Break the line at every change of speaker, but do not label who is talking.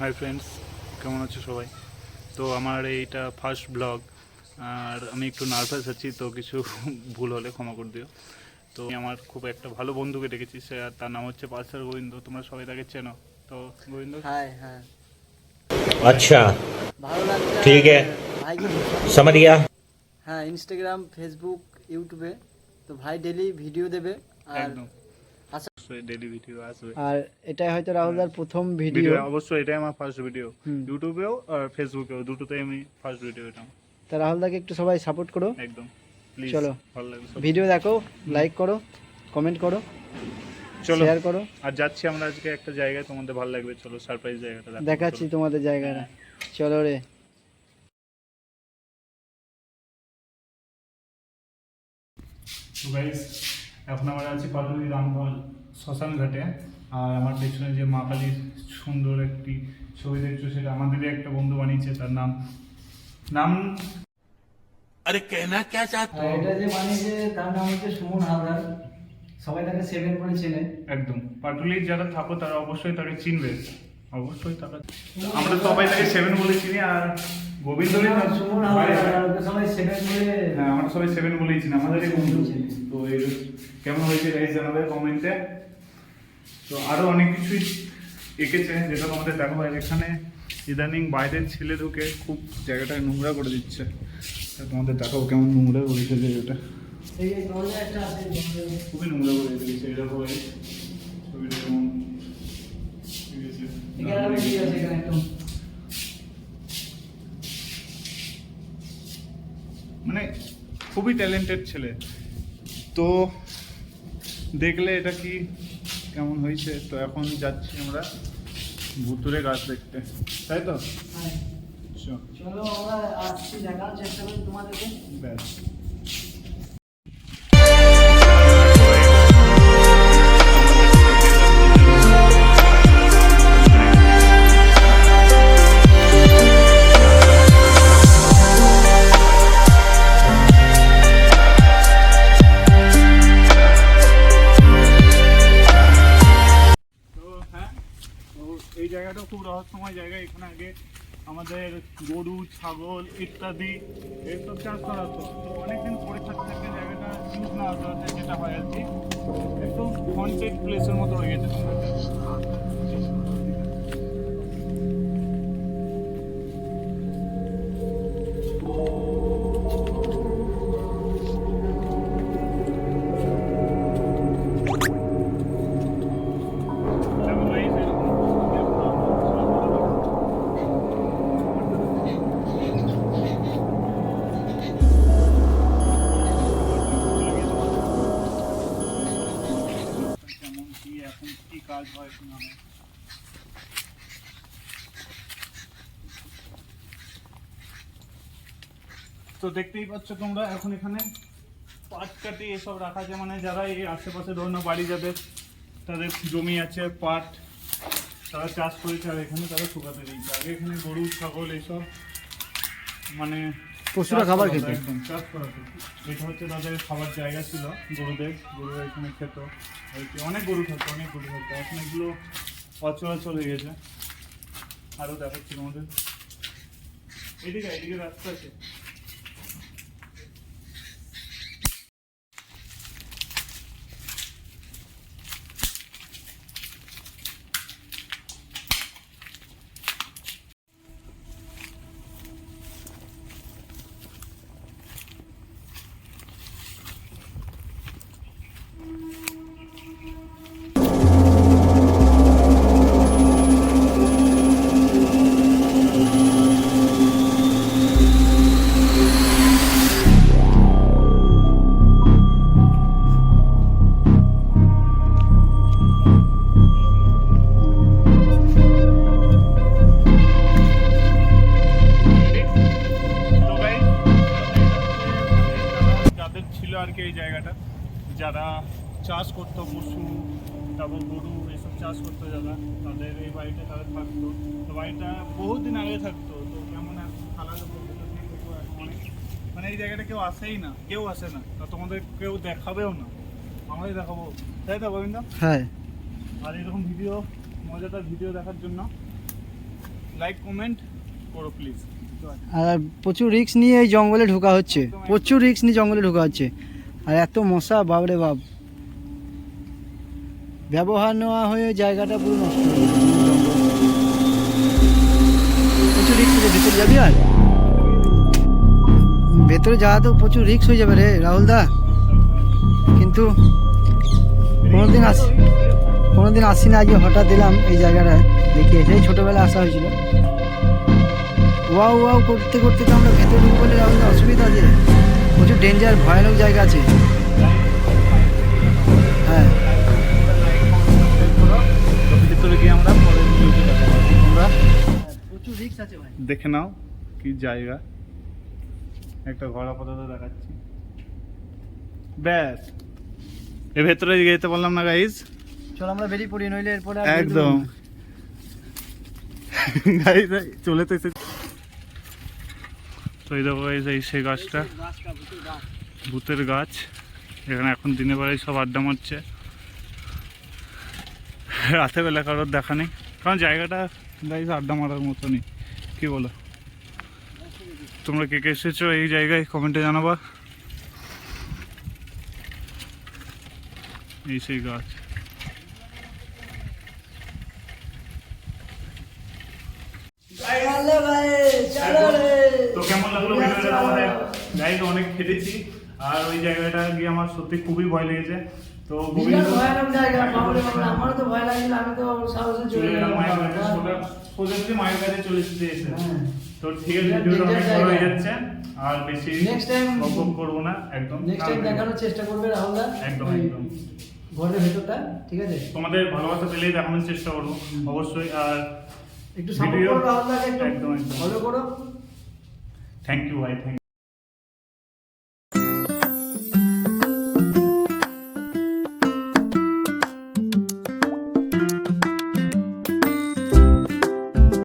Hi friends কেমন আছো সবাই তো আমার এইটা ফার্স্ট ব্লগ আর আমি একটু নার্ভাস আছি তো কিছু ভুল হলে ক্ষমা করে দিও তো আমি আমার খুব একটা ভালো বন্ধুকে ডেকেছি সে আর তার নাম হচ্ছে পালসার গোবিন্দ তোমরা সবাই তাকে চেনো তো গোবিন্দ
হ্যাঁ হ্যাঁ
अच्छा
ভালো লাগছে
ঠিক আছে।
ভাই
समझ गया
হ্যাঁ ইনস্টাগ্রাম ফেসবুক ইউটিউবে তো ভাই ডেলি ভিডিও দেবে আর
একদম ডেলি ভিডিও আসবে।
আর এটাই হয়তো রাহুলদার প্রথম ভিডিও
ভিডিও অবশ্যই এটাই আমার ফার্স্ট ভিডিও ইউটিউবেও আর ফেসবুকেও দুটোতেই আমি ফার্স্ট ভিডিও এটা। আমার।
তা রাহুলদাকে একটু সবাই সাপোর্ট করো।
একদম। প্লিজ
চলো।
ভালো লাগবে সব।
ভিডিও দেখো লাইক করো কমেন্ট করো
চলো।
শেয়ার করো।
আর যাচ্ছি আমরা আজকে একটা জায়গায় তোমাদের ভালো লাগবে চলো সারপ্রাইজ জায়গাটা
দেখাচ্ছি তোমাদের জায়গাটা। চলো রে।
তো গাইস এখন আমরা আছি পাটুলি রামগঞ্জ শ্মশান ঘাটে। আর আমার পেছনে যে মা কালীর সুন্দর একটি ছবি দেখছ সেটা আমাদেরই একটা বন্ধু বানিয়েছে তার নাম নাম
আরে কেনা কে
চাতো এটা যে বানিয়েছে তার নাম হচ্ছে সুমন হালদার। সবাই তাকে সেভেন বলে চেনে।
একদম। পাটুলির যারা থাকো তারা অবশ্যই তাকে চিনবে। অবশ্যই তারা আমরা সবাই তাকে সেভেন বলে চিনি আর গোবিন্দ
সবাই সেভেন বলে
হ্যাঁ আমরা সবাই সেভেন বন্ধু। তো এই কেমন হয়েছে গাইজ জানাবে কমেন্টে তো আরও অনেক কিছুই এঁকেছে যেটা দেখো এখানে ইদানিং বাইরের ছেলে ঢুকে খুব জায়গাটা নোংরা করে দিচ্ছে। তোমাদের দেখাবো কেমন নোংরা করেছে জায়গাটা। খুবই নোংরা করে দিয়েছে এরকম ছবিটা কেমন ঠিক আছে
এখানে আরও কি আছে এখানে একটু
মানে খুবই ট্যালেন্টেড ছেলে। তো দেখলে এটা কি কেমন হয়েছে? তো এখন যাচ্ছি আমরা ভুতুরে গাছ দেখতে। তাই তো?
হ্যাঁ।
চল,
আমরা আসছি দেখার চেষ্টা করি তোমাদেরকে।
ব্যাস। এই জায়গাটা খুব রহস্যময় জায়গা। এখানে আগে আমাদের গরু, ছাগল ইত্যাদি এইসব চাষ করা হতো। তো অনেকদিন পরে থাকতে জায়গাটা ইউজ না হতে যেটা হয় আর কি, একদম হন্টেড প্লেসের মতো হয়ে গেছে। এখন কি কাজ হয় কি তো দেখতেই পাচ্ছ তোমরা, এখন এখানে পাট কাটি এসব রাখা আছে। মানে যারা এই আশেপাশে ধরুন বাড়ি যাদের তাদের জমি আছে, পাট, তারা চাষ করেছে, আর এখানে তারা শুকাতে দিয়েছে। আগে এখানে গরু, ছাগল এইসব মানে
পশুরা খাবার খেত।
একদম চাষ করা এটা হচ্ছে তাদের খাবার জায়গা ছিল গরুদের। গরুরা এখানে খেত। অনেক গরু থাকতো অনেক গরু থাকতো। এখন এগুলো অচলাচল হয়ে গেছে। আরও দেখাচ্ছি আমাদের এদিকে এদিকে রাস্তা আছে। এই জায়গাটা। যারা চাষ করতো পশু তারপর গরু এসব চাষ করতো যারা তাদের এই বাড়িটা তারা থাকতো। তো বাড়িটা বহুত দিন আগে থাকতো তো কেমন ফালালো মানে এই জায়গাটা কেউ আসেই না কেউ আসে না তা তোমাদের কেউ দেখাবেও না। আমরাই দেখাবো। তাই তো গোবিন্দ?
হ্যাঁ।
আর এরকম ভিডিও মজাদার ভিডিও দেখার জন্য লাইক কমেন্ট করো প্লিজ
আর প্রচুর রিস্ক নিয়ে এই জঙ্গলে ঢোকা হচ্ছে। প্রচুর রিস্ক নিয়ে জঙ্গলে ঢোকা হচ্ছে। আর এত মশা বাবরে বাপ। ব্যবহার নেওয়া হয়ে জায়গাটা পুরো নষ্ট হয়ে প্রচুর আছে ভেতরে যাবি আর? ভেতরে যাওয়া তো প্রচুর রিস্ক হয়ে যাবে রে, রাহুল দা। কিন্তু কোনোদিন আস, কোনোদিন আসি না আজকে, হঠাৎ দিলাম এই জায়গাটায়। দেখি সেই ছোটোবেলায় আসা হয়েছিল। ওয়াও ওয়াও, করতে করতে তো আমরা ভেতরে ঢুকে বলে রাহুল অসুবিধা আছে। প্রচুর ডেঞ্জার ভয়ানক জায়গা আছে। হ্যাঁ।
দেখে নাও কি জায়গা। একটা ঘর আপাতত দেখাচ্ছি। ব্যাস। এর ভেতরে যেতে বললাম না গাইজ
চল আমরা বেরিয়ে পড়ি নইলে এরপরে
একদম। গাইজ চলে তো এসে তো এই দেখো এই সেই গাছটা। ভূতের গাছ। এখানে এখন দিনের বেলায় সব আড্ডা মারছে। রাতের বেলা কারোর দেখা নেই। কারণ জায়গাটা গাইজ আড্ডা মারার মতনই কি বলো? তোমরা কে কে এসেছ এই জায়গায় কমেন্টে জানাবা। এই সেই গাছ।
ভাই, চলো।
লাগল আমাদের গাইজ অনেক খেটেছি। আর ওই জায়গাটা গিয়ে আমার সত্যি খুবই ভয় লেগেছে। তো গোবিন্দ
ভয়ানক জায়গা, বাপরে বাপ, আমারও তো ভয় লাগছিল, আমি তো সাহসে চলে
চলে
গেলাম।
মায়ের কাছে সোজা সোজা মায়ের কাছে চলে এসেছে এসে।
হ্যাঁ।
তো ঠিক আছে ভিডিওটা অনেক বড় হয়ে যাচ্ছে আর বেশি
Next time-
বকবক করব না একদম
নেক্সট টাইম দেখানোর চেষ্টা করবে রাহুল দা।
একদম, একদম।
ঘরের ভেতরটা ঠিক আছে?
তোমাদের ভালোবাসা পেলেই দেখানোর চেষ্টা করব অবশ্যই আর
একটু সাপোর্ট করো রাহুল দাকে
একদম, একদম। Thank you. I thank